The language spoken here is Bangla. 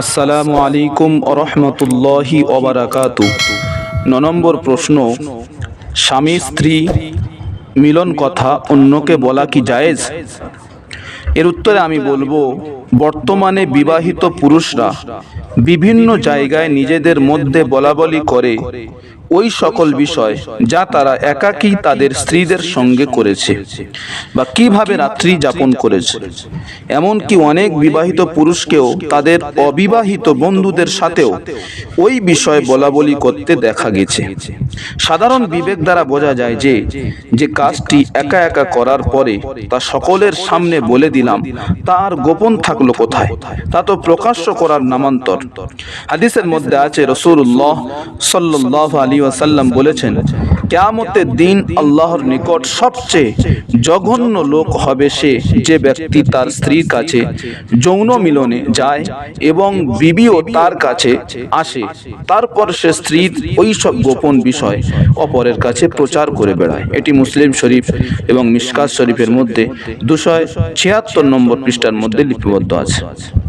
আসসালামু আলাইকুম রহমতুল্লাহি ওবারাকাতু। ন নম্বর প্রশ্ন, স্বামী স্ত্রী মিলন কথা অন্যকে বলা কি জায়েজ? এর উত্তরে আমি বলব বর্তমানে বিবাহিত পুরুষরা বিভিন্ন জায়গায় নিজেদের মধ্যে বলাবলি করে ওই সকল বিষয় যা তারা একাকী তাদের স্ত্রীদের সঙ্গে করেছে বা কীভাবে রাত্রি যাপন করেছে। এমনকি অনেক বিবাহিত পুরুষকেও তাদের অবিবাহিত বন্ধুদের সাথেও ওই বিষয়ে বলাবলি করতে দেখা গেছে। সাধারণ বিবেক দ্বারা বোঝা যায় যে যে কাজটি একা একা করার পরে তা সকলের সামনে বলে দিলাম, তা আর গোপন থাকল কোথায়? তা তো প্রকাশ্য করার নামান্তর। হাদিসের মধ্যে আছে রসুল্লাহ সাল্লাহ আলী ওয়াসাল্লাম বলেছেন, কেয়ামতের দিন আল্লাহর নিকট সবচেয়ে জঘন্য লোক হবে সে যে ব্যক্তি তার স্ত্রীর কাছে যৌন মিলনে যায় এবং বিবিও তার কাছে আসে। তারপর সে স্ত্রীর ওই সব গোপন বিষয় অপরের কাছে প্রচার করে বেড়ায়। এটি মুসলিম শরীফ এবং মিসকাত শরীফের মধ্যে দুশো ছিয়াত্তর নম্বর পৃষ্ঠার মধ্যে লিপিবদ্ধ। আছে